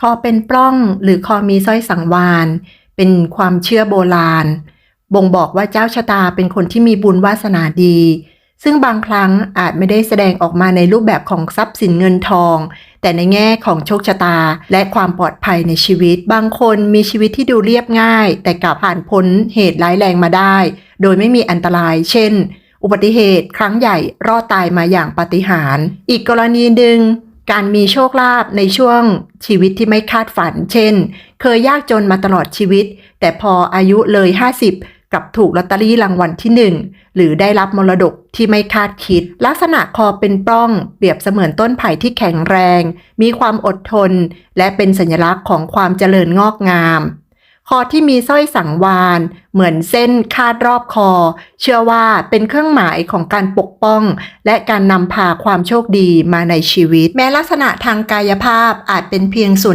คอเป็นปล้องหรือคอมีสร้อยสังวานเป็นความเชื่อโบราณ บ่งบอกว่าเจ้าชะตาเป็นคนที่มีบุญวาสนาดี ซึ่งบางครั้งอาจไม่ได้แสดงออกมาในรูปแบบของทรัพย์สินเงินทอง แต่ในแง่ของโชคชะตาและความปลอดภัยในชีวิต บางคนมีชีวิตที่ดูเรียบง่าย แต่กลับผ่านพ้นเหตุร้ายแรงมาได้ โดยไม่มีอันตราย เช่น อุบัติเหตุ ครั้งใหญ่รอดตายมาอย่างปาฏิหาริย์อีกกรณีหนึ่ง การมีโชคลาภในช่วงชีวิตที่ไม่คาดฝัน เช่น เคยยากจนมาตลอดชีวิต แต่พออายุเลย 50 กับถูกลอตเตอรี่รางวัลที่ 1 หรือได้รับมรดกที่ไม่คาดคิด ลักษณะคอเป็นปล้อง เปรียบเสมือนต้นไผ่ที่แข็งแรง มีความอดทน และเป็นสัญลักษณ์ของความเจริญงอกงาม คอที่มีสร้อยสังวาน เหมือนเส้นคาดรอบคอ เชื่อว่าเป็นเครื่องหมายของการปกป้อง และการนำพาความโชคดีมาในชีวิต แม้ลักษณะทางกายภาพอาจเป็นเพียงส่วน